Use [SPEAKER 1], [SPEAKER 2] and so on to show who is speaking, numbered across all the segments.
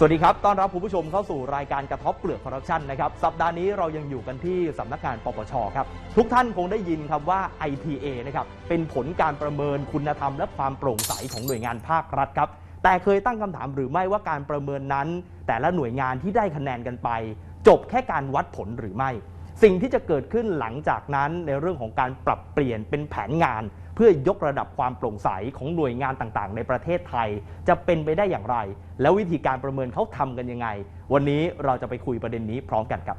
[SPEAKER 1] สวัสดีครับ ต้อนรับคุณผู้ชมเข้าสู่รายการกระท็อปเปลือกคอร์รัปชันนะครับ สัปดาห์นี้เรายังอยู่กันที่สำนักงานปปชครับ ทุกท่านคงได้ยินครับว่า ITA นะครับ เป็นผลการประเมินคุณธรรมและความโปร่งใสของหน่วยงานภาครัฐครับ แต่เคยตั้งคำถามหรือไม่ว่าการประเมินนั้น แต่ละหน่วยงานที่ได้คะแนนกันไป จบแค่การวัดผลหรือไม่ สิ่งที่จะเกิดขึ้นหลังจากนั้นในเรื่องของการปรับเปลี่ยนเป็นแผนงาน พื่อยกระดับความโปร่งใสของหน่วยงานต่างๆ ในประเทศไทย จะเป็นไปได้อย่างไร แล้ววิธีการประเมินเขาทำกันยังไง วันนี้เราจะไปคุยประเด็นนี้พร้อมกันครับ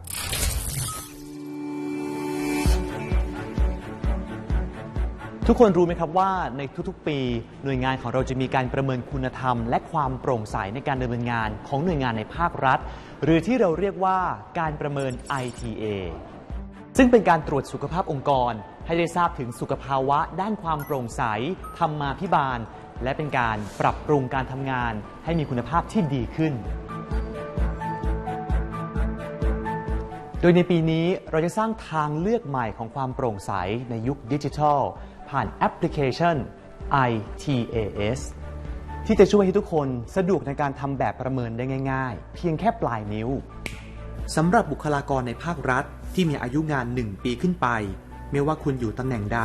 [SPEAKER 2] ทุกคนรู้ไหมครับว่าในทุกๆ ปีหน่วยงานของเราจะมีการประเมินคุณธรรม และความโปร่งใสในการดำเนินงานของหน่วยงานในภาครัฐ หรือที่เราเรียกว่าการประเมิน ITA ซึ่งเป็นการตรวจสุขภาพองค์กร ให้ได้ทราบถึงสุขภาวะด้านความโปร่งใสธรรมาภิบาล และเป็นการปรับปรุงการทำงาน ให้มีคุณภาพที่ดีขึ้น โดยในปีนี้เราจะสร้างทางเลือกใหม่ของความโปร่งใสในยุคดิจิทัล ผ่านแอปพลิเคชัน ITAS ที่จะช่วยให้ทุกคนสะดวกในการทำแบบประเมินได้ง่าย ๆ เพียงแค่ปลายนิ้ว
[SPEAKER 3] สำหรับบุคลากรในภาครัฐที่มีอายุงาน 1 ปีขึ้นไป ไม่ว่าคุณอยู่ตำแหน่งใด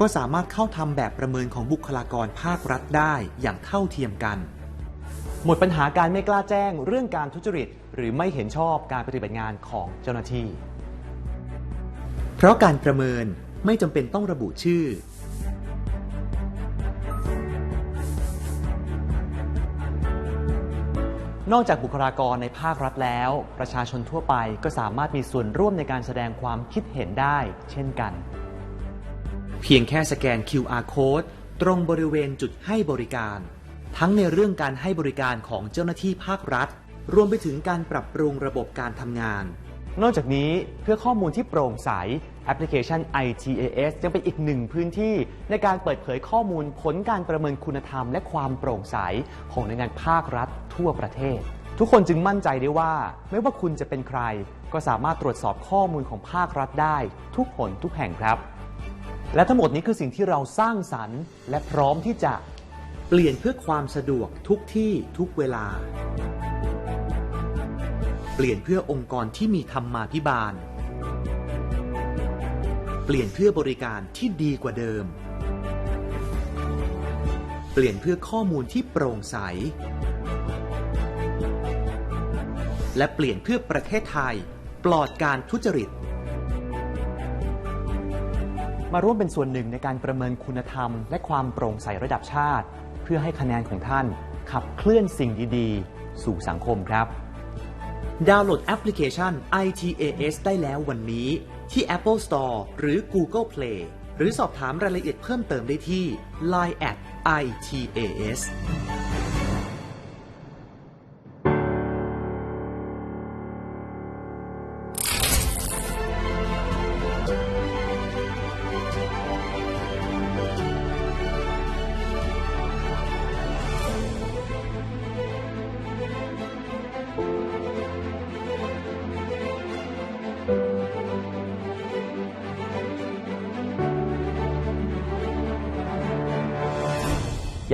[SPEAKER 3] ก็สามารถเข้าทำแบบประเมินของบุคลากรภาครัฐได้อย่างเท่าเทียมกัน
[SPEAKER 2] หมดปัญหาการไม่กล้าแจ้งเรื่องการทุจริต หรือไม่เห็นชอบการปฏิบัติงานของเจ้าหน้าที่
[SPEAKER 3] เพราะการประเมินไม่จำเป็นต้องระบุชื่อ
[SPEAKER 2] นอกจากบุคลากรในภาครัฐแล้ว ประชาชนทั่วไปก็สามารถมีส่วนร่วมในการแสดงความคิดเห็นได้ เช่นกัน
[SPEAKER 3] เพียงแค่สแกน QR code ตรงบริเวณจุดให้บริการ ทั้งในเรื่องการให้บริการของเจ้าหน้าที่ภาครัฐ รวมไปถึงการปรับปรุงระบบการทำงาน
[SPEAKER 2] นอกจากนี้เพื่อข้อมูลที่โปร่งใส แอปพลิเคชัน ITAS ยังเป็นอีกหนึ่งพื้นที่ในการเปิดเผยข้อมูลผลการประเมินคุณธรรม และความโปร่งใส ของหน่วยงานภาครัฐทั่วประเทศ ทุกคนจึงมั่นใจได้ว่า ไม่ว่าคุณจะเป็นใคร ก็สามารถตรวจสอบข้อมูลของภาครัฐได้ ทุกหนทุกแห่งครับ และทั้งหมดนี้คือสิ่งที่เราสร้างสรรค์ และพร้อมที่จะ
[SPEAKER 3] เปลี่ยนเพื่อความสะดวกทุกที่ทุกเวลา เปลี่ยนเพื่อองค์กรที่มีธรรมาภิบาล เปลี่ยนเพื่อบริการที่ดีกว่าเดิม เปลี่ยนเพื่อข้อมูลที่โปร่งใส และเปลี่ยนเพื่อประเทศไทย ปลอดการทุจริต
[SPEAKER 2] มาร่วมเป็นส่วนหนึ่งในการประเมินคุณธรรม และความโปร่งใสระดับชาติ เพื่อให้คะแนนของท่านขับเคลื่อนสิ่งดีๆ สู่สังคมครับ
[SPEAKER 3] ดาวน์โหลดแอปพลิเคชัน ITAS ได้แล้ววันนี้ ที่ Apple Store หรือ Google Play หรือสอบถามรายละเอียดเพิ่มเติมได้ที่ Line at ITAS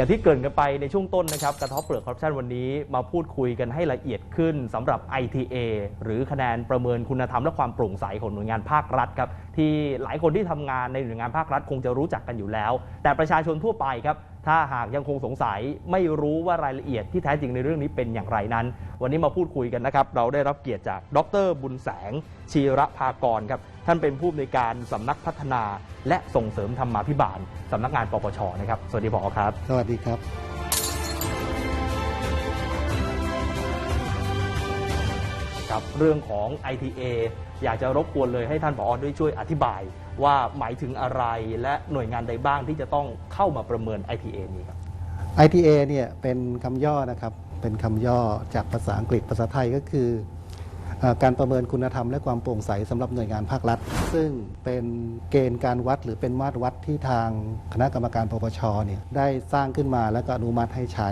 [SPEAKER 1] อย่างที่เกริ่นกันไปในช่วงต้นนะครับกระทบเปลือกคอร์รัปชันวันนี้มาพูดคุยกันให้ละเอียดขึ้นสำหรับ ITA หรือคะแนนประเมินคุณธรรมและความโปร่งใสของหน่วยงานภาครัฐครับที่หลายคนที่ทำงานในหน่วยงานภาครัฐคงจะรู้จักกันอยู่แล้ว แต่ประชาชนทั่วไปครับ ถ้าหากยังคงสงสัยไม่รู้ว่ารายละเอียดที่แท้จริงในเรื่องนี้เป็นอย่างไรนั้น วันนี้มาพูดคุยกันนะครับ เราได้รับเกียรติจากดรบุญแสง ชีระภากรครับ ท่านเป็นผู้อำนวยการสำนักพัฒนา และส่งเสริมธรรมาภิบาลสำนักงานปปชนะครับ สวัสดีผอครับ
[SPEAKER 4] สวัสดีครับ
[SPEAKER 1] ครับเรื่องของ ITA อยากจะรบกวนเลยให้ท่านผอด้วยช่วยอธิบาย ว่าหมายถึงอะไรและหน่วยงานใดบ้างที่จะต้องเข้ามาประเมิน ITA นี้ครับ
[SPEAKER 4] ITA เนี่ยเป็นคำย่อนะครับ เป็นคำย่อจากภาษาอังกฤษภาษาไทยก็คืออการประเมินคุณธรรมและความโปร่งใสสำหรับหน่วยงานภาครัฐ ซึ่งเป็นเกณฑ์การวัดหรือเป็นมาตรวัดที่ทางคณะกรรมการปปชเนี่ยได้สร้างขึ้นมาแล้วก็อนุมัติให้ใช้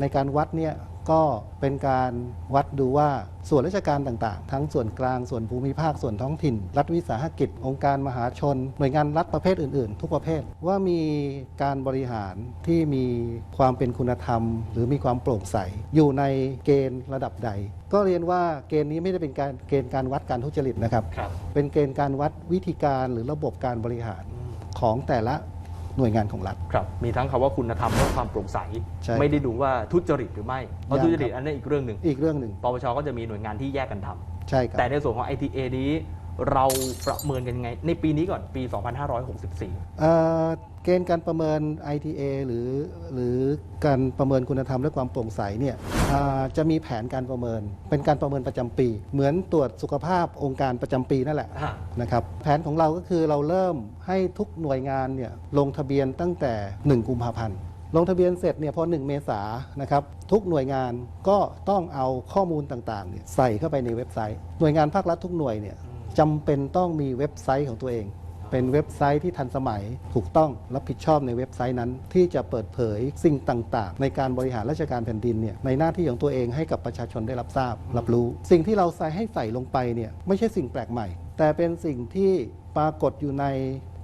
[SPEAKER 4] ในการวัดเนี่ย ก็เป็นการวัดดูว่าส่วนราชการต่างๆ ทั้งส่วนกลางส่วนภูมิภาคส่วนท้องถิ่น รัฐวิสาหกิจ องค์การมหาชน หน่วยงานรัฐประเภทอื่น ๆ ทุกประเภท ว่ามีการบริหารที่มีความเป็นคุณธรรม หรือมีความโปร่งใส อยู่ในเกณฑ์ระดับใด ก็เรียนว่าเกณฑ์นี้ไม่ได้เป็นการเกณฑ์การวัดการทุจริตนะครับ
[SPEAKER 1] ครับ
[SPEAKER 4] เป็นเกณฑ์การวัดวิธีการหรือระบบการบริหารของแต่ละ หน่วยงานของรัฐ
[SPEAKER 1] ครับ มีทั้งคำว่าคุณธรรมและความโปร่งใส
[SPEAKER 4] ใช่
[SPEAKER 1] ไม่ได้ดูว่าทุจริตหรือไม่ เพราะ
[SPEAKER 4] ยัง
[SPEAKER 1] ทุจริต
[SPEAKER 4] ครับ
[SPEAKER 1] อันนี้นอีกเรื่องหนึ่ง
[SPEAKER 4] อีกเรื่องหนึ่ง
[SPEAKER 1] ปปชก็จะมีหน่วยงานที่แยกกันทำ
[SPEAKER 4] ใช่ครับ
[SPEAKER 1] แต่ในส่วนของ ITA นี้ เราประเมินกันยังไง ในปีนี้ก่อนปี 2564
[SPEAKER 4] เอ่อเกณฑ์การประเมิน ITA หรือหรือการประเมินคุณธรรมและความโปร่งใสเนี่ยอ่าจะมีแผนการประเมิน เป็นการประเมินประจำปี เหมือนตรวจสุขภาพองค์การประจำปีนั่นแหละ
[SPEAKER 1] อ่า
[SPEAKER 4] นะครับแผนของเราก็คือเราเริ่มให้ทุกหน่วยงานเนี่ยลงทะเบียนตั้งแต่ 1 กุมภาพันธ์ลงทะเบียนเสร็จเนี่ยพอ 1 เมษายนนะครับทุกหน่วยงานก็ต้องเอาข้อมูลต่างๆเนี่ยใส่เข้าไปในเว็บไซต์ หน่วยงานภาครัฐทุกหน่วยเนี่ย จำเป็นต้องมีเว็บไซต์ของตัวเอง เป็นเว็บไซต์ที่ทันสมัยถูกต้องรับผิดชอบในเว็บไซต์นั้น ที่จะเปิดเผยสิ่งต่างๆ ในการบริหารราชการแผ่นดินเนี่ยในหน้าที่ของตัวเองให้กับประชาชนได้รับทราบ รับรู้ สิ่งที่เราใส่ให้ใส่ลงไปเนี่ยไม่ใช่สิ่งแปลกใหม่ แต่เป็นสิ่งที่ปรากฏอยู่ใน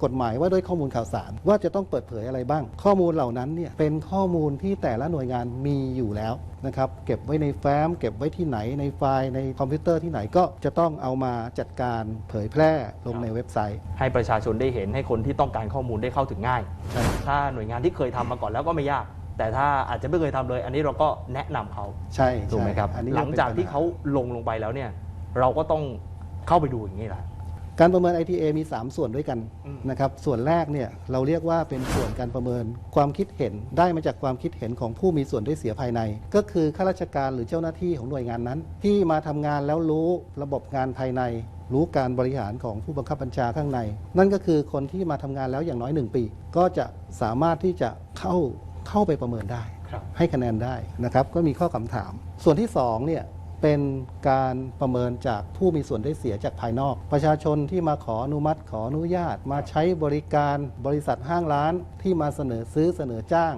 [SPEAKER 4] กฎหมายว่าด้วยข้อมูลข่าวสาร ว่าจะต้องเปิดเผยอะไรบ้าง ข้อมูลเหล่านั้นเนี่ยเป็นข้อมูลที่แต่ละหน่วยงานมีอยู่แล้วนะครับเก็บไว้ในแฟ้ม เก็บไว้ที่ไหนในไฟล์ในคอมพิวเตอร์ที่ไหนก็จะต้องเอามาจัดการเผยแพร่ลงในเว็บไซต์
[SPEAKER 1] ให้ประชาชนได้เห็นให้คนที่ต้องการข้อมูลได้เข้าถึงง่าย
[SPEAKER 4] ใช่
[SPEAKER 1] ถ้าหน่วยงานที่เคยทำมาก่อนแล้วก็ไม่ยากแต่ถ้าอาจจะไม่เคยทำเลย อันนี้เราก็แนะนำเขา
[SPEAKER 4] ใช่
[SPEAKER 1] ถูกไหมครับ
[SPEAKER 4] อันนี้
[SPEAKER 1] หลังจากที่
[SPEAKER 4] ป็นปัญ
[SPEAKER 1] เขาลงลงไปแล้วเนี่ยเราก็ต้อง เข้าไปดูอย่างนี้แหละ
[SPEAKER 4] การประเมิน ITA มี 3 ส่วนด้วยกัน
[SPEAKER 1] อืม
[SPEAKER 4] นะครับ ส่วนแรกเนี่ยเราเรียกว่าเป็นส่วนการประเมินความคิดเห็นได้มาจากความคิดเห็นของผู้มีส่วนได้เสียภายใน ก็คือข้าราชการหรือเจ้าหน้าที่ของหน่วยงานนั้น ที่มาทำงานแล้วรู้ระบบงานภายใน รู้การบริหารของผู้บังคับบัญชาข้างใน นั่นก็คือคนที่มาทำงานแล้วอย่างน้อย 1 ปี ก็จะสามารถที่จะเข้าเข้าไปประเมินได้
[SPEAKER 1] ครับ
[SPEAKER 4] ให้คะแนนได้นะครับก็มีข้อคำถาม ส่วนที่2เนี่ย เป็นการประเมินจากผู้มีส่วนได้เสียจากภายนอก ประชาชนที่มาขออนุมัติขออนุญาต มาใช้บริการบริษัทห้างร้านที่มาเสนอซื้อเสนอจ้าง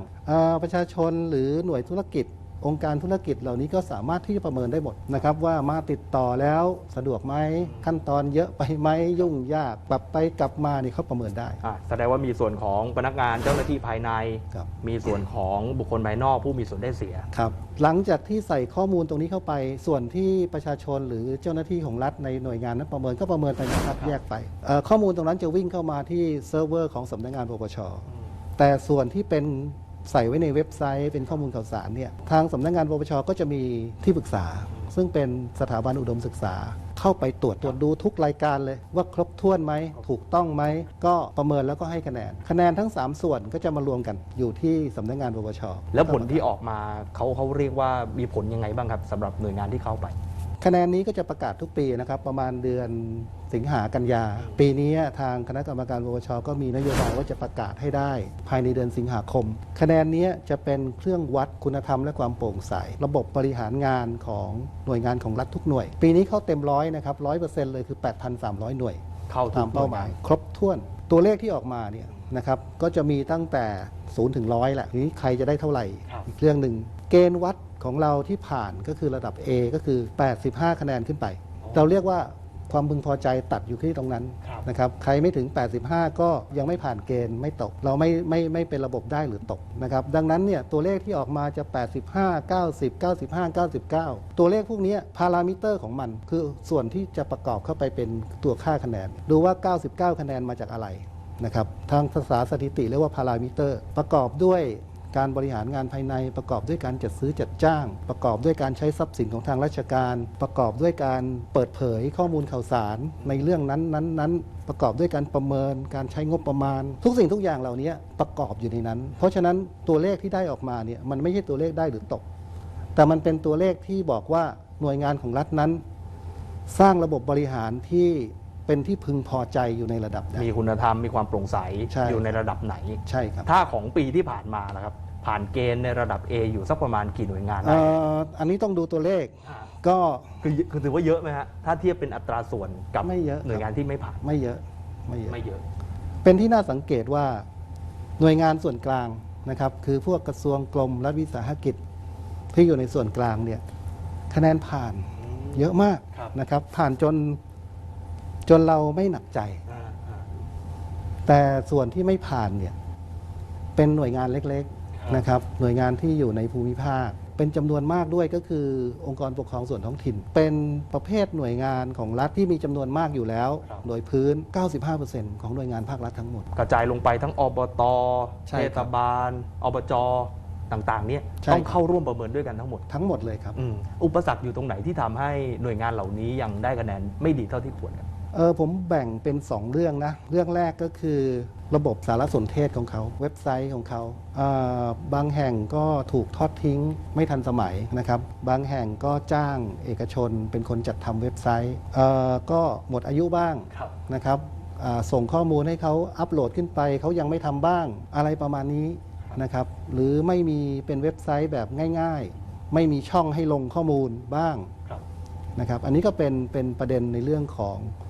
[SPEAKER 4] ประชาชนหรือหน่วยธุรกิจ องค์การธุรกิจเหล่านี้ก็สามารถที่จะประเมินได้หมดนะครับว่ามาติดต่อแล้วสะดวกไหมขั้นตอนเยอะไปไหมยุ่งยากกลับไปกลับมานี่เขาประเมินได้
[SPEAKER 1] อะแสดงว่ามีส่วนของพนักงานเจ้าหน้าที่ภายใน
[SPEAKER 4] ครับ
[SPEAKER 1] มีส่วนของบุคคลภายนอกผู้มีส่วนได้เสีย
[SPEAKER 4] ครับหลังจากที่ใส่ข้อมูลตรงนี้เข้าไป ส่วนที่ประชาชนหรือเจ้าหน้าที่ของรัฐในหน่วยงานนั้นประเมินก็ประเมินไปนะครับแยกไปเอ่อข้อมูลตรงนั้นจะวิ่งเข้ามาที่เซิร์ฟเวอร์ของสำนักงานปปชแต่ส่วนที่เป็น ใส่ไว้ในเว็บไซต์เป็นข้อมูลข่าวสารเนี่ยทางสำนักงานปปชก็จะมีที่ปรึกษา ซึ่งเป็นสถาบันอุดมศึกษา เข้าไปตรวจตรวจดูทุกรายการเลย ว่าครบถ้วนไหม ถูกต้องไหม ก็ประเมินแล้วก็ให้คะแนน คะแนนทั้ง 3 ส่วนก็จะมารวมกันอยู่ที่สำนักงานปปช
[SPEAKER 1] แล้วผลที่ออกมาเขาเขาเรียกว่ามีผลยังไงบ้างครับสำหรับหน่วยงานที่เข้าไป
[SPEAKER 4] คะแนนนี้ก็จะประกาศทุกปีนะครับ ประมาณเดือนสิงหากันยา ปีนี้ทางคณะกรรมการปปชก็มีนโยบายว่าจะประกาศให้ได้ ภายในเดือนสิงหาคม คะแนนนี้จะเป็นเครื่องวัดคุณธรรมและความโปร่งใส ระบบบริหารงานของหน่วยงานของรัฐทุกหน่วย ปีนี้เข้าเต็มร้อยนะครับร้อยเปอร์เซ็นต์เลยคือ 8,300 หน่วย
[SPEAKER 1] เข้าทุ
[SPEAKER 4] ตากมเป้าหมาย ครบถ้วน ตัวเลขที่ออกมาเนี่ยนะครับก็จะมีตั้งแต่0ถึงร้อยแหละทีนี้ใครจะได้เท่าไหร่
[SPEAKER 1] ครับ
[SPEAKER 4] อีกเรื่องหนึ่ง เกณฑ์วัดของเราที่ผ่านก็คือระดับ A ก็คือ 85 คะแนนขึ้นไป เราเรียกว่าความพึงพอใจตัดอยู่ที่ตรงนั้น
[SPEAKER 1] ครับ
[SPEAKER 4] นะครับใครไม่ถึง 85 ก็ยังไม่ผ่านเกณฑ์ไม่ตก เราไม่ไม่ไม่เป็นระบบได้หรือตกนะครับดังนั้นเนี่ยตัวเลขที่ออกมาจะ 85 90 95 99 ตัวเลขพวกเนี้พารามิเตอร์ของมันคือส่วนที่จะประกอบเข้าไปเป็นตัวค่าคะแนน ดูว่า 99 คะแนนมาจากอะไรนะครับทางภาษาสถิติเรียกว่าพารามิเตอร์ ประกอบด้วย การบริหารงานภายในประกอบด้วยการจัดซื้อจัดจ้าง ประกอบด้วยการใช้ทรัพย์สินของทางราชการ ประกอบด้วยการเปิดเผยข้อมูลข่าวสาร ในเรื่องนั้นนั้นนั้นประกอบด้วยการประเมินการใช้งบประมาณ ทุกสิ่งทุกอย่างเหล่านี้ประกอบอยู่ในนั้น เพราะฉะนั้นตัวเลขที่ได้ออกมาเนี่ยมันไม่ใช่ตัวเลขได้หรือตก แต่มันเป็นตัวเลขที่บอกว่าหน่วยงานของรัฐนั้น สร้างระบบบริหารที่เป็นที่พึงพอใจอยู่ในระดับใด
[SPEAKER 1] มีคุณธรรมมีความโปร่งใส
[SPEAKER 4] ใช่
[SPEAKER 1] อยู่ในระดับไหน
[SPEAKER 4] ใช่ครับ
[SPEAKER 1] ถ้าของปีที่ผ่านมานะครับ ผ่านเกณฑ์ในระดับ A อยู่สักประมาณกี่หน่วยงานได้
[SPEAKER 4] เอ่ออันนี้ต้องดูตัวเลขก็
[SPEAKER 1] คือคือถือว่าเยอะไหมฮะถ้าเทียบเป็นอัตราส่วนกับ
[SPEAKER 4] ไม่เยอะครับ
[SPEAKER 1] หน่วยงานที่ไม่ผ่าน
[SPEAKER 4] ไม่เยอะไม่เยอะ
[SPEAKER 1] ไม่เยอะ
[SPEAKER 4] เป็นที่น่าสังเกตว่าหน่วยงานส่วนกลางนะครับ คือพวกกระทรวงกรมรัฐวิสาหกิจที่อยู่ในส่วนกลางเนี่ยคะแนนผ่านเยอะมาก
[SPEAKER 1] ครับ
[SPEAKER 4] นะครับ ผ่านจนจนเราไม่หนักใจ
[SPEAKER 1] อ่าอ่า
[SPEAKER 4] แต่ส่วนที่ไม่ผ่านเนี่ยเป็นหน่วยงานเล็ก
[SPEAKER 1] ครับ
[SPEAKER 4] ๆ นะครับหน่วยงานที่อยู่ในภูมิภาค เป็นจำนวนมากด้วยก็คือองค์กรปกครองส่วนท้องถิ่น เป็นประเภทหน่วยงานของรัฐที่มีจำนวนมากอยู่แล้ว โดยพื้น 95%ของหน่วยงานภาครัฐทั้งหมด
[SPEAKER 1] กระจายลงไปทั้งอบต
[SPEAKER 4] ใช่
[SPEAKER 1] เท
[SPEAKER 4] ครั
[SPEAKER 1] ศ
[SPEAKER 4] บ
[SPEAKER 1] บาล อบจต่างๆเนี่ย
[SPEAKER 4] ใช่
[SPEAKER 1] ต้อง
[SPEAKER 4] ครับ
[SPEAKER 1] เข้าร่วมประเมินด้วยกันทั้งหมด
[SPEAKER 4] ทั้งหมดเลยครับ
[SPEAKER 1] อืมอุปสรรคอยู่ตรงไหนที่ทำให้หน่วยงานเหล่านี้ยังได้คะแนนไม่ดีเท่าที่ควรครับ
[SPEAKER 4] เออผมแบ่งเป็น 2 เรื่องนะ เรื่องแรกก็คือระบบสารสนเทศของเขา เว็บไซต์ของเขาเอ่อบางแห่งก็ถูกทอดทิ้งไม่ทันสมัยนะครับ บางแห่งก็จ้างเอกชนเป็นคนจัดทำเว็บไซต์เอ่อก็หมดอายุบ้าง
[SPEAKER 1] ครับ
[SPEAKER 4] นะครับอ่าส่งข้อมูลให้เขาอัปโหลดขึ้นไป เขายังไม่ทำบ้างอะไรประมาณนี้นะครับ หรือไม่มีเป็นเว็บไซต์แบบง่าย ๆ ไม่มีช่องให้ลงข้อมูลบ้าง
[SPEAKER 1] ครับ
[SPEAKER 4] นะครับ อันนี้ก็เป็นเป็นประเด็นในเรื่องของอ่า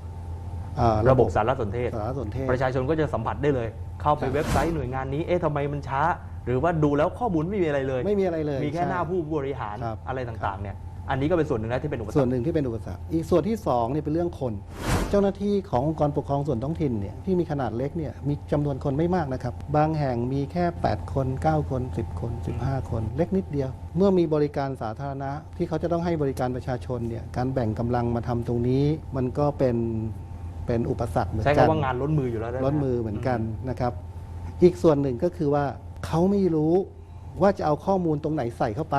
[SPEAKER 1] ระบบสารสนเทศ
[SPEAKER 4] สารสนเทศ
[SPEAKER 1] ประชาชนก็จะสัมผัสได้เลย เข้าไป
[SPEAKER 4] ครับ
[SPEAKER 1] เว็บไซต์หน่วยงานนี้ เอ๊ะทำไมมันช้า หรือว่าดูแล้วข้อมูลไม่มีอะไรเลย
[SPEAKER 4] ไม่มีอะไรเลย
[SPEAKER 1] มีแค่
[SPEAKER 4] ใช่
[SPEAKER 1] หน้าผู้บริหาร
[SPEAKER 4] ครับ
[SPEAKER 1] อะไรต่างๆเนี่ย อันนี้ก็เป็นส่วนหนึ่งนะที่เป็นอุปสร
[SPEAKER 4] ส่วน
[SPEAKER 1] รค
[SPEAKER 4] หนึ่งที่เป็นอุปสรรค อีกส่วนที่สองเนี่ยเป็นเรื่องคน เจ้าหน้าที่ขององค์กรปกครองส่วนท้องถิ่นเนี่ยที่มีขนาดเล็กเนี่ยมีจำนวนคนไม่มากนะครับ บางแห่งมีแค่ 8 คน 9 คน 10 คน 15 คน เล็กนิดเดียว เมื่อมีบริการสาธารณะที่เขาจะต้องให้บริการประชาชนเนี่ย การแบ่งกำลังมาทำตรงนี้ มันก็เป็น เป็นอุปสรรคเหมือน
[SPEAKER 1] ใช้
[SPEAKER 4] กัน
[SPEAKER 1] คำว่างานล้นมืออยู่แล้วได้ไห
[SPEAKER 4] ล้นมือเหมือนกันนะครับ อีกส่วนหนึ่งก็คือว่าเขาไม่รู้ว่าจะเอาข้อมูลตรงไหนใส่เข้าไป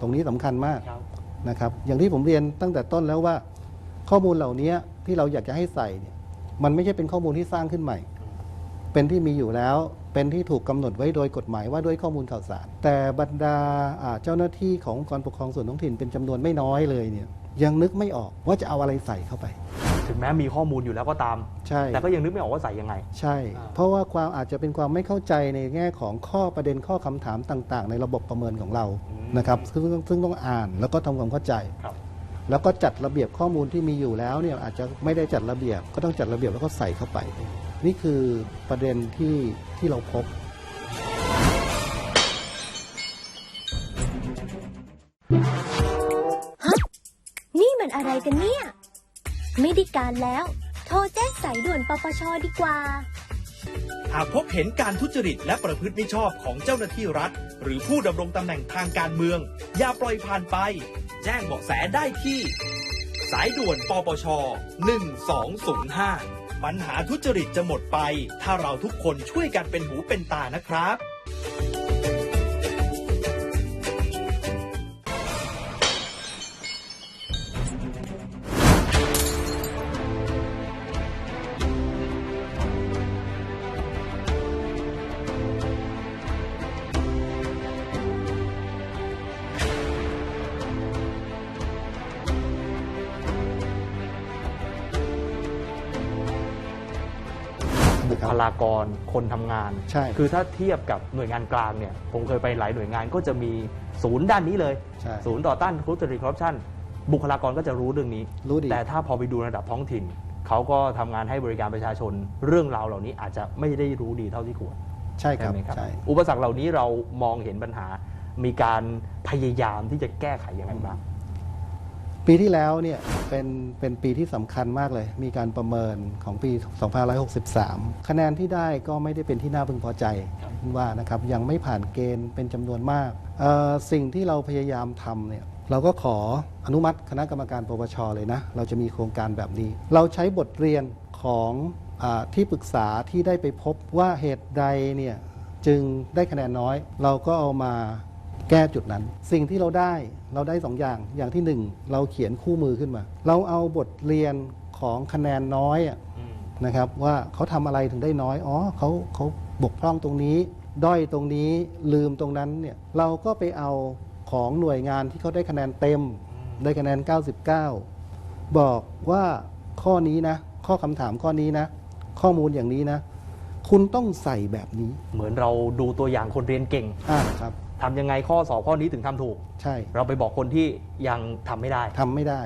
[SPEAKER 4] ตรงนี้สำคัญมาก
[SPEAKER 1] ครับ
[SPEAKER 4] นะครับ อย่างที่ผมเรียนตั้งแต่ต้นแล้วว่า ข้อมูลเหล่านี้ที่เราอยากจะให้ใส่เนี่ยมันไม่ใช่เป็นข้อมูลที่สร้างขึ้นใหม่ เป็นที่มีอยู่แล้ว เป็นที่ถูกกำหนดไว้โดยกฎหมายว่าด้วยข้อมูลข่าวสาร แต่บรรดาอ่าเจ้าหน้าที่ขององค์กรปกครองส่วนท้องถิ่นเป็นจำนวนไม่น้อยเลยเนี่ยยังนึกไม่ออกว่าจะเอาอะไรใส่เข้าไป
[SPEAKER 1] ถึงแม้มีข้อมูลอยู่แล้วก็ตาม
[SPEAKER 4] ใช่
[SPEAKER 1] แต่ก็ยังนึกไม่ออกว่าใส่ยังไง
[SPEAKER 4] ใช่
[SPEAKER 1] อ่า
[SPEAKER 4] เพราะว่าความอาจจะเป็นความไม่เข้าใจในแง่ของข้อประเด็นข้อคำถามต่างๆ ในระบบประเมินของเรานะครับซึ่งซึ่งต้องอ่านแล้วก็ทำความเข้าใจ
[SPEAKER 1] ครับ
[SPEAKER 4] แล้วก็จัดระเบียบข้อมูลที่มีอยู่แล้วเนี่ยอาจจะไม่ได้จัดระเบียบก็ต้องจัดระเบียบแล้วก็ใส่เข้าไป นี่คือประเด็นที่ที่เราพบ
[SPEAKER 5] นี่มันอะไรกันเนี่ย ไม่ได้การแล้ว โทรแจ้งสายด่วนปปชดีกว่า
[SPEAKER 6] หากพบเห็นการทุจริตและประพฤติมิชอบของเจ้าหน้าที่รัฐ หรือผู้ดำรงตำแหน่งทางการเมือง อย่าปล่อยผ่านไป แจ้งเบาะแสได้ที่ สายด่วนปปช 1205 ปัญหาทุจริตจะหมดไป ถ้าเราทุกคนช่วยกันเป็นหูเป็นตานะครับ
[SPEAKER 1] บุคลากรคนทำงาน
[SPEAKER 4] ใช่
[SPEAKER 1] คือถ้าเทียบกับหน่วยงานกลางเนี่ยผมเคยไปหลายหน่วยงานก็จะมีศูนย์ด้านนี้เลย
[SPEAKER 4] ใช่
[SPEAKER 1] ศูนย์ต่อต้านทุจริตคอร์รัปชันบุคลากรก็จะรู้เรื่องนี้
[SPEAKER 4] รู้ดี
[SPEAKER 1] แต่ถ้าพอไปดูระดับท้องถิ่นเขาก็ทำงานให้บริการประชาชน เรื่องราวเหล่านี้อาจจะไม่ได้รู้ดีเท่าที่ควร
[SPEAKER 4] ใช่ครับ
[SPEAKER 1] ไหมครับ
[SPEAKER 4] ใช่
[SPEAKER 1] อุปสรรคเหล่านี้เรามองเห็นปัญหามีการพยายามที่จะแก้ไขยังไงบ้าง
[SPEAKER 4] ปีที่แล้วเนี่ยเป็นเป็นปีที่สำคัญมากเลย มีการประเมินของปี 2563 คะแนนที่ได้ก็ไม่ได้เป็นที่น่าพึงพอใจว่านะครับยังไม่ผ่านเกณฑ์เป็นจำนวนมาก สิ่งที่เราพยายามทำเนี่ยเราก็ขออนุมัติคณะกรรมการปปชเลยนะ เราจะมีโครงการแบบนี้ เราใช้บทเรียนของอที่ปรึกษาที่ได้ไปพบว่าเหตุใดเนี่ยจึงได้คะแนนน้อย เราก็เอามา แก้จุดนั้น สิ่งที่เราได้เราได้สองอย่าง อย่างที่หนึ่งเราเขียนคู่มือขึ้นมา เราเอาบทเรียนของคะแนนน้อยอะนะครับว่าเขาทำอะไรถึงได้น้อย อ๋อเขาเขาบกพร่องตรงนี้ ด้อยตรงนี้ลืมตรงนั้นเนี่ยเราก็ไปเอาของหน่วยงานที่เขาได้คะแนนเต็ม ได้คะแนน 99 บอกว่าข้อนี้นะ ข้อคำถามข้อนี้นะ ข้อมูลอย่างนี้นะ คุณต้องใส่แบบนี้
[SPEAKER 1] เหมือนเราดูตัวอย่างคนเรียนเก่ง
[SPEAKER 4] อ่าครับ
[SPEAKER 1] ทำยังไงข้อสอบข้อนี้ถึงทำถูก
[SPEAKER 4] ใช่
[SPEAKER 1] เราไปบอกคนที่ยังทำไม่ได้
[SPEAKER 4] ทำไม่ได้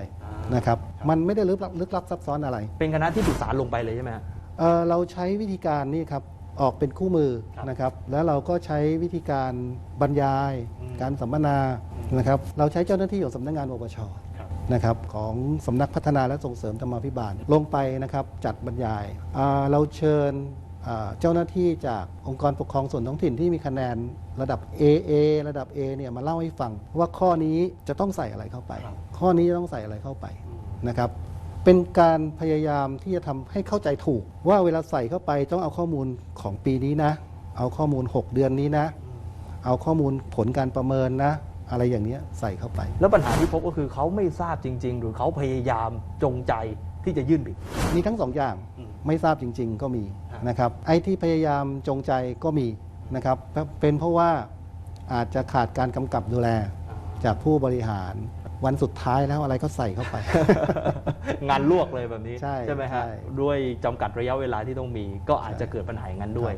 [SPEAKER 4] นะครับ มันไม่ได้ลึกลับลึกลับซับซ้อนอะไร
[SPEAKER 1] เป็นคณะที่ปรึกษาลงไปเลยใช่ไหมฮะ
[SPEAKER 4] เอ่อเราใช้วิธีการนี่ครับออกเป็นคู่มือ
[SPEAKER 1] ครับ
[SPEAKER 4] นะครับ แล้วเราก็ใช้วิธีการบรรยาย
[SPEAKER 1] อืม
[SPEAKER 4] การสัมมนา
[SPEAKER 1] อืม
[SPEAKER 4] นะครับ เราใช้เจ้าหน้าที่ของสำนักงานปปช
[SPEAKER 1] ครับ
[SPEAKER 4] นะครับของสำนักพัฒนาและส่งเสริมธรรมาภิบาล ลงไปนะครับจัดบรรยายอ่าเราเชิญอ่า เจ้าหน้าที่จากองค์กรปกครองส่วนท้องถิ่นที่มีคะแนนระดับ AA ระดับ A เนี่ยมาเล่าให้ฟัง ว่าข้อนี้จะต้องใส่อะไรเข้าไป ข้อนี้จะต้องใส่อะไรเข้าไปนะครับเป็นการพยายามที่จะทำให้เข้าใจถูก ว่าเวลาใส่เข้าไปต้องเอาข้อมูลของปีนี้นะ เอาข้อมูล 6 เดือนนี้นะ เอาข้อมูลผลการประเมินนะ อะไรอย่างเนี้ยใส่เข้าไป
[SPEAKER 1] แล้วปัญหาที่พบก็คือเขาไม่ทราบจริง ๆ หรือเขาพยายามจงใจที่จะยื่นบิด
[SPEAKER 4] มีทั้งสองอย่าง
[SPEAKER 1] อืม
[SPEAKER 4] ไม่ทราบจริง ๆ ก็มี
[SPEAKER 1] ครับ
[SPEAKER 4] นะครับไอ้ที่พยายามจงใจก็มีนะครับเป็นเพราะว่าอาจจะขาดการกำกับดูแลจากผู้บริหารวันสุดท้ายแล้วอะไรก็ใส่เข้าไป
[SPEAKER 1] งานลวกเลยแบบนี้
[SPEAKER 4] ใช่
[SPEAKER 1] ไหมฮะ
[SPEAKER 4] ใช่
[SPEAKER 1] ด้วยจำกัดระยะเวลาที่ต้องมี ก็อาจจะเกิดปัญหาอย่างนั้นด้วย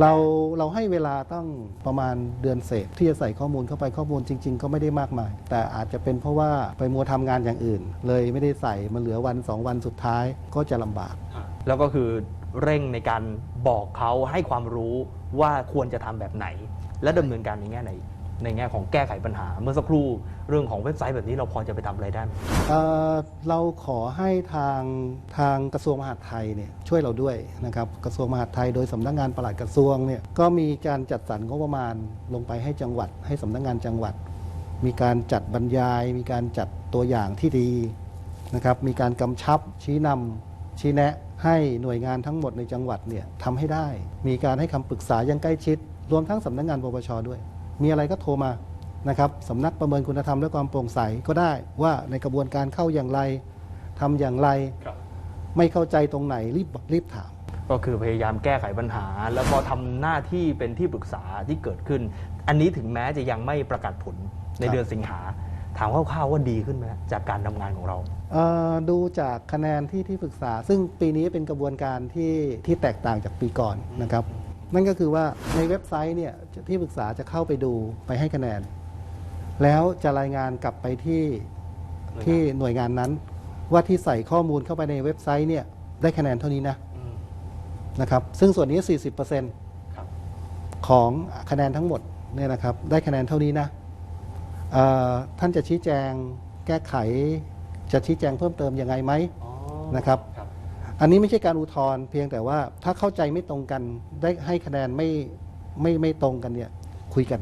[SPEAKER 4] เราเราให้เวลาต้องประมาณเดือนเศษที่จะใส่ข้อมูลเข้าไปข้อมูลจริง ๆ ก็ไม่ได้มากมาย แต่อาจจะเป็นเพราะว่าไปมัวทำงานอย่างอื่น เลยไม่ได้ใส่มาเหลือวันสองวันสุดท้ายก็จะลำบาก
[SPEAKER 1] แล้วก็คือเร่งในการบอกเขาให้ความรู้ว่าควรจะทำแบบไหน และดำเนินการในแง่ไหนในแง่ของแก้ไขปัญหา เมื่อสักครู่เรื่องของเว็บไซต์แบบนี้เราพอจะไปทำอะไรได้ไหม
[SPEAKER 4] เเราขอให้ทางทางกระทรวงมหาดไทยเนี่ยช่วยเราด้วยนะครับกระทรวงมหาดไทยโดยสำนักงานปลัดกระทรวงเนี่ยก็มีการจัดสรรงบประมาณลงไปให้จังหวัด ให้สำนักงานจังหวัด มีการจัดบรรยาย มีการจัดตัวอย่างที่ดีนะครับมีการกำชับชี้นำชี้แนะ ให้หน่วยงานทั้งหมดในจังหวัดเนี่ยทำให้ได้ มีการให้คำปรึกษาอย่างใกล้ชิด รวมทั้งสำนักงานปปชด้วย มีอะไรก็โทรมานะครับสำนักประเมินคุณธรรมและความโปร่งใสก็ได้ว่าในกระบวนการเข้าอย่างไรทำอย่างไร ไม่เข้าใจตรงไหนรีบรีบถาม
[SPEAKER 1] ก็คือพยายามแก้ไขปัญหา แล้วก็ทำหน้าที่เป็นที่ปรึกษาที่เกิดขึ้น อันนี้ถึงแม้จะยังไม่ประกาศผลใน
[SPEAKER 4] ครับ
[SPEAKER 1] เดือนสิงหา ถามคร่าวๆว่าดีขึ้นไหมฮะจากการทำงานของเรา
[SPEAKER 4] เอ่อดูจากคะแนนที่ที่ปรึกษา ซึ่งปีนี้เป็นกระบวนการที่ที่แตกต่างจากปีก่อนนะครับ นั่นก็คือว่าในเว็บไซต์เนี่ยที่ปรึกษาจะเข้าไปดูไปให้คะแนน แล้วจะรายงานกลับไปที่
[SPEAKER 1] หน่วยงาน
[SPEAKER 4] ที่หน่วยงานนั้น ว่าที่ใส่ข้อมูลเข้าไปในเว็บไซต์เนี่ยได้คะแนนเท่านี้นะนะครับ ซึ่งส่วนนี้ 40%
[SPEAKER 1] ครับ
[SPEAKER 4] ของคะแนนทั้งหมดเนี่ยนะครับได้คะแนนเท่านี้นะเอ่อ ท่านจะชี้แจงแก้ไข จะชี้แจงเพิ่มเติมยังไงไหมนะครับ อันนี้ไม่ใช่การอุทธรณ์เพียงแต่ว่าถ้าเข้าใจไม่ตรงกันได้ให้คะแนนไม่ไม่ไม่ตรงกันเนี่ยคุยกัน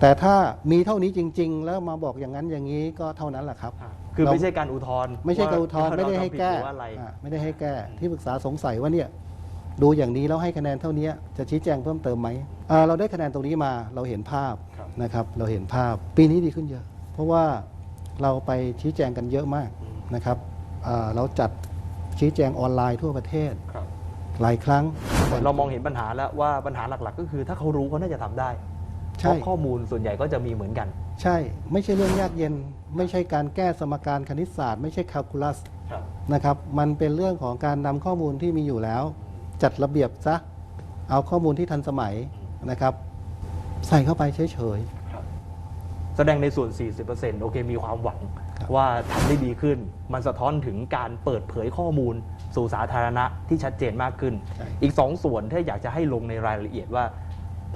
[SPEAKER 4] แต่ถ้ามีเท่านี้จริง ๆ แล้วมาบอกอย่างนั้นอย่างนี้ก็เท่านั้นแหละครับ
[SPEAKER 1] คือ
[SPEAKER 4] เรา
[SPEAKER 1] ไม่ใช่การอุทธรณ์
[SPEAKER 4] ไม่ใช่การอุทธรณ์
[SPEAKER 1] ว่า
[SPEAKER 4] ไม่ได้ให้
[SPEAKER 1] เาทำผิ
[SPEAKER 4] แก้
[SPEAKER 1] หรือว่าอะไร
[SPEAKER 4] อ่าไม่ได้ให้แก้ที่ปรึกษาสงสัยว่าเนี่ยดูอย่างนี้แล้วให้คะแนนเท่านี้จะชี้แจงเพิ่มเติมไหมอ่าเราได้คะแนนตรงนี้มาเราเห็นภาพ
[SPEAKER 1] ครับ
[SPEAKER 4] นะครับเราเห็นภาพปีนี้ดีขึ้นเยอะ เพราะว่าเราไปชี้แจงกันเยอะมากนะครับอ่าเราจัดชี้แจงออนไลน์ทั่วประเทศ
[SPEAKER 1] ครับ
[SPEAKER 4] หลายครั้ง
[SPEAKER 1] เรามองเห็นปัญหาแล้วว่าปัญหาหลักๆ ก็คือ ถ้าเขารู้เขาน่าจะทำได้เพ
[SPEAKER 4] ใช่
[SPEAKER 1] ราะข้อมูลส่วนใหญ่ก็จะมีเหมือนกัน
[SPEAKER 4] ใช่ไม่ใช่เรื่องยากเย็น ไม่ใช่การแก้สมการคณิตศาสตร์ ไม่ใช่แคลคูลัส
[SPEAKER 1] ครับ
[SPEAKER 4] นะครับมันเป็นเรื่องของการนำข้อมูลที่มีอยู่แล้ว จัดระเบียบซะเอาข้อมูลที่ทันสมัยนะครับ ใส่เข้าไปเฉย
[SPEAKER 1] แสดงในส่วน 40%โอเคมีความหวัง
[SPEAKER 4] ครับ
[SPEAKER 1] ว่าทำได้ดีขึ้น มันสะท้อนถึงการเปิดเผยข้อมูล สู่สาธารณะที่ชัดเจนมากขึ้น
[SPEAKER 4] ใช่
[SPEAKER 1] อีกสองส่วนถ้าอยากจะให้ลงในรายละเอียดว่า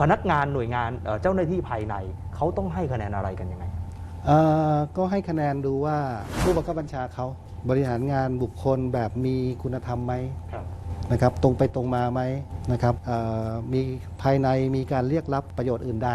[SPEAKER 1] พนักงานหน่วยงานเอ่อเจ้าหน้าที่ภายใน เขาต้องให้คะแนนอะไรกันยังไง
[SPEAKER 4] ๆเอ่อก็ให้คะแนนดูว่าผู้บังคับบัญชาเขาบริหารงานบุคคลแบบมีคุณธรรมไหม
[SPEAKER 1] ครับ
[SPEAKER 4] นะครับตรงไปตรงมาไหมนะครับเอ่อมีภายในมีการเรียกรับประโยชน์อื่นใด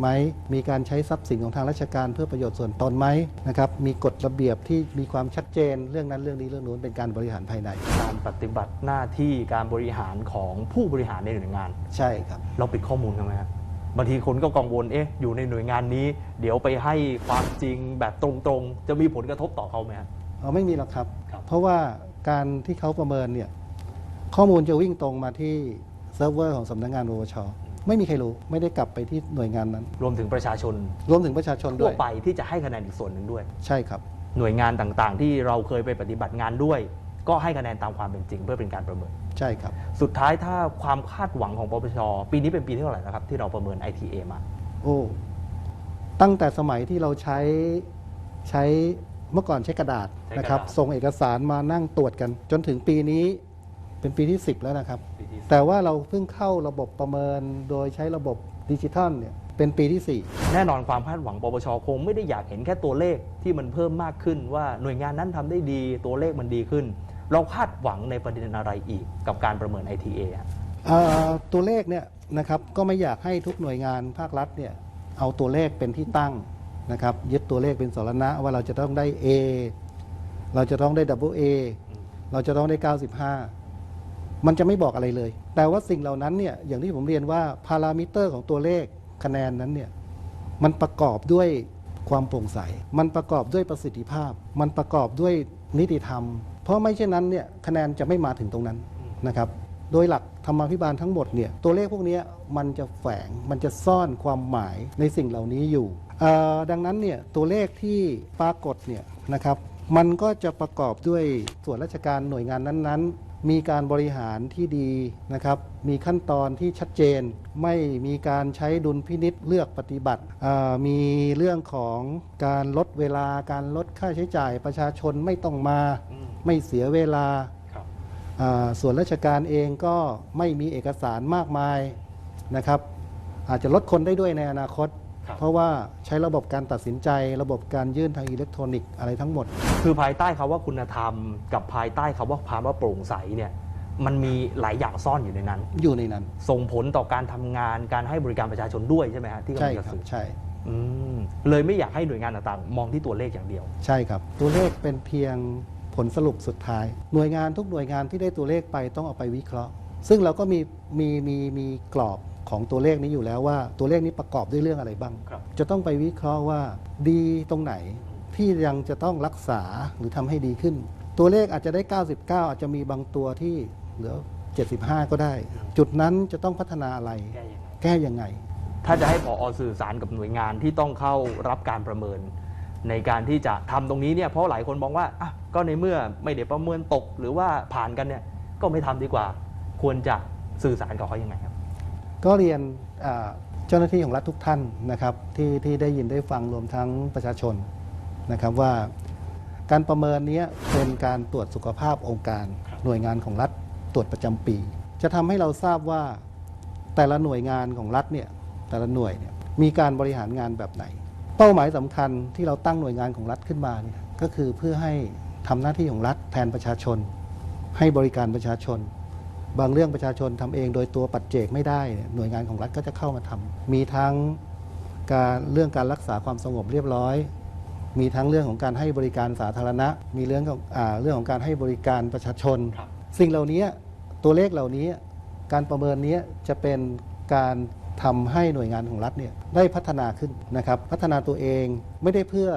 [SPEAKER 4] ไหมมีการใช้ทรัพย์สินของทางราชการเพื่อประโยชน์ส่วนตนไหมนะครับมีกฎระเบียบที่มีความชัดเจน เรื่องนั้นเรื่องนี้เรื่องนู้นเป็นการบริหารภายใน
[SPEAKER 1] การปฏิบัติหน้าที่การบริหารของผู้บริหารในหน่วยงาน
[SPEAKER 4] ใช่ครับ
[SPEAKER 1] เราปิดข้อมูลกันไหมครับบางทีคนก็กังวลเอ๊ะอยู่ในหน่วยงานนี้ เดี๋ยวไปให้ความจริงแบบตรงๆ จะมีผลกระทบต่อเขาไหมครับ
[SPEAKER 4] เอาไม่มีหรอกครับ
[SPEAKER 1] ครับ
[SPEAKER 4] เพราะว่าการที่เขาประเมินเนี่ย ข้อมูลจะวิ่งตรงมาที่เซิร์ฟเวอร์ของสำนักงานปปชไม่มีใครรู้ไม่ได้กลับไปที่หน่วยงานนั้น
[SPEAKER 1] รวมถึงประชาชน
[SPEAKER 4] รวมถึงประชาชนด้
[SPEAKER 1] ทั่
[SPEAKER 4] ว
[SPEAKER 1] วยไปที่จะให้คะแนนอีกส่วนหนึ่งด้วย
[SPEAKER 4] ใช่ครับ
[SPEAKER 1] หน่วยงานต่างๆ ที่เราเคยไปปฏิบัติงานด้วย ก็ให้คะแนนตามความเป็นจริง เพื่อเป็นการประเมิน
[SPEAKER 4] ใช่ครับ
[SPEAKER 1] สุดท้ายถ้าความคาดหวังของปปชปีนี้เป็นปีที่เท่าไหร่นะครับที่เราประเมิน ITA มา
[SPEAKER 4] โอ้ตั้งแต่สมัยที่เราใช้ใช้เมื่อก่อนใช้กระดาษ
[SPEAKER 1] ใช้กระดาษ
[SPEAKER 4] นะครับ ส่งเอกสารมานั่งตรวจกัน จนถึงปีนี้ เป็นปีที่ 10 แล้วนะครับ
[SPEAKER 1] ปีที่
[SPEAKER 4] แต่ว่าเราเพิ่งเข้าระบบประเมินโดยใช้ระบบดิจิทัลเนี่ยเป็นเป็นปีที่
[SPEAKER 1] แน่นอนความคาดหวังปปชคงไม่ได้อยากเห็นแค่ตัวเลขที่มันเพิ่มมากขึ้นว่าหน่วยงานนั้นทำได้ดีตัวเลขมันดีขึ้น เราคาดหวังในประเด็นอะไรอีกกับการประเมิน ITA อะ
[SPEAKER 4] 4เอ่อตัวเลขเนี่ยนะครับก็ไม่อยากให้ทุกหน่วยงานภาครัฐเนี่ยเอาตัวเลขเป็นที่ตั้งนะครับยึดตัวเลขเป็นสรณะว่าเราจะต้องได้ A เราจะต้องได้ Double A เราจะต้องได้ 95 มันจะไม่บอกอะไรเลย แต่ว่าสิ่งเหล่านั้นเนี่ยอย่างที่ผมเรียนว่าพารามิเตอร์ของตัวเลขคะแนนนั้นเนี่ยมันประกอบด้วยความโปร่งใส มันประกอบด้วยประสิทธิภาพ มันประกอบด้วยนิติธรรม เพราะไม่เช่นนั้นเนี่ยคะแนนจะไม่มาถึงตรงนั้นนะครับ โดยหลักธรรมาภิบาลทั้งหมดเนี่ยตัวเลขพวกนี้มันจะแฝง มันจะซ่อนความหมายในสิ่งเหล่านี้อยู่ ดังนั้นเนี่ยตัวเลขที่ปรากฏเนี่ยนะครับมันก็จะประกอบด้วยส่วนราชการหน่วยงานนั้นๆ มีการบริหารที่ดีนะครับ มีขั้นตอนที่ชัดเจน ไม่มีการใช้ดุลพินิษเลือกปฏิบัติเอ่อมีเรื่องของการลดเวลา การลดค่าใช้จ่ายประชาชนไม่ต้องมา ไม่เสียเวลาอ่าส่วนราชการเองก็ไม่มีเอกสารมากมายนะครับ อาจจะลดคนได้ด้วยในอนาคต
[SPEAKER 1] ครับ
[SPEAKER 4] เพราะว่าใช้ระบบการตัดสินใจ ระบบการยื่นทางอิเล็กทรอนิกส์อะไรทั้งหมด
[SPEAKER 1] คือภายใต้คาว่าคุณธรรม กับภายใต้คาว่าภาวะโปร่งใสเนี่ยมันมีหลายอย่างซ่อนอยู่ในนั้น
[SPEAKER 4] อยู่ในนั้น
[SPEAKER 1] ส่งผลต่อการทำงานการให้บริการประชาชนด้วยใช่ไหมฮะที่กำ
[SPEAKER 4] ใช่
[SPEAKER 1] ลังจะ
[SPEAKER 4] ครับ
[SPEAKER 1] สื่อ
[SPEAKER 4] ใช่
[SPEAKER 1] อืมเลยไม่อยากให้หน่วยงานต่างๆ มองที่ตัวเลขอย่างเดียว
[SPEAKER 4] ใช่ครับ ตัวเลขเป็นเพียงผลสรุปสุดท้าย หน่วยงานทุกหน่วยงานที่ได้ตัวเลขไปต้องเอาไปวิเคราะห์ ซึ่งเราก็มีมีมีมีกรอบ ของตัวเลขนี้อยู่แล้วว่าตัวเลขนี้ประกอบด้วยเรื่องอะไรบ้าง
[SPEAKER 1] ครับ
[SPEAKER 4] จะต้องไปวิเคราะห์ว่าดีตรงไหนที่ยังจะต้องรักษาหรือทำให้ดีขึ้น ตัวเลขอาจจะได้ 99 อาจจะมีบางตัวที่เหลือ 75 ก็ได้ จุดนั้นจะต้องพัฒนาอะไร แก้ยังไง
[SPEAKER 1] ถ้าจะให้ผอสื่อสารกับหน่วยงานที่ต้องเข้ารับการประเมิน ในการที่จะทำตรงนี้เนี่ยเพราะหลายคนมองว่าอะก็ในเมื่อไม่ได้ประเมินตกหรือว่าผ่านกันเนี่ยก็ไม่ทำดีกว่า ควรจะสื่อสารกับเขายังไงครับ
[SPEAKER 4] ก็เรียนเจ้าหน้าที่ของรัฐทุกท่านนะครับที่ที่ได้ยินได้ฟังรวมทั้งประชาชนนะครับว่าการประเมินนี้เป็นการตรวจสุขภาพองค์การหน่วยงานของรัฐตรวจประจำปี จะทำให้เราทราบว่าแต่ละหน่วยงานของรัฐเนี่ยแต่ละหน่วยเนี่ยมีการบริหารงานแบบไหน เป้าหมายสำคัญที่เราตั้งหน่วยงานของรัฐขึ้นมาเนี่ยก็คือเพื่อให้ทำหน้าที่ของรัฐแทนประชาชน ให้บริการประชาชน บางเรื่องประชาชนทำเองโดยตัวปัจเจกไม่ได้เนี่ยหน่วยงานของรัฐก็จะเข้ามาทำมีทั้งการเรื่องการรักษาความสงบเรียบร้อย มีทั้งเรื่องของการให้บริการสาธารณะ มีเรื่องของอาเรื่องของการให้บริการประชาชน
[SPEAKER 1] ครับ
[SPEAKER 4] สิ่งเหล่านี้ตัวเลขเหล่านี้ การประเมินนี้จะเป็นการทำให้หน่วยงานของรัฐเนี่ยได้พัฒนาขึ้นนะครับ พัฒนาตัวเองไม่ได้เพื่อ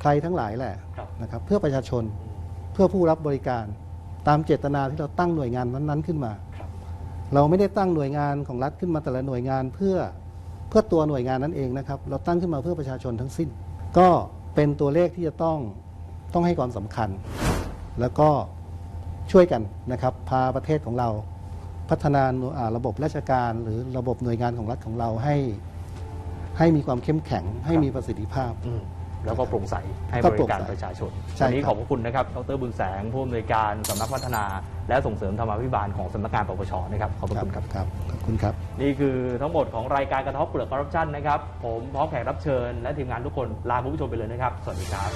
[SPEAKER 4] ใครทั้งหลายแหละ
[SPEAKER 1] ครับ
[SPEAKER 4] นะครับ เพื่อประชาชนเพื่อผู้รับบริการ ตามเจตนาที่เราตั้งหน่วยงานนั้นๆขึ้นมา
[SPEAKER 1] ครับ
[SPEAKER 4] เราไม่ได้ตั้งหน่วยงานของรัฐขึ้นมาแต่ละหน่วยงานเพื่อเพื่อตัวหน่วยงานนั้นเองนะครับ เราตั้งขึ้นมาเพื่อประชาชนทั้งสิ้น ก็เป็นตัวเลขที่จะต้องต้องให้ความสำคัญ แล้วก็ช่วยกันนะครับ พาประเทศของเราพัฒนาอ่าระบบราชการหรือระบบหน่วยงานของรัฐของเราให้ให้มีความเข้มแข็งให้มีประสิทธิภาพ
[SPEAKER 1] อืม แล้วก็โปร่งใสให้
[SPEAKER 4] ก็
[SPEAKER 1] บ
[SPEAKER 4] โปร่
[SPEAKER 1] ริ
[SPEAKER 4] งใส
[SPEAKER 1] การประชาชน
[SPEAKER 4] ใช่
[SPEAKER 1] วันนี้
[SPEAKER 4] ค
[SPEAKER 1] ข
[SPEAKER 4] รั
[SPEAKER 1] อบบพระคุณนะครับ ดรบุญแสงผู้อำนวยการสำนักพัฒนา และส่งเสริมธรรมาภิบาลของสำนักงานปปชนะครับขอบพระคุณครับ
[SPEAKER 4] ครับขอบคุณครับ
[SPEAKER 1] นี่คือทั้งหมดของรายการกระทบเปลือกคอร์รัปชันนะครับ ผมพร้อมแขกรับเชิญ และทีมงานทุกคนลาคุณผู้ชมไปเลยนะครับ สวัสดีครับ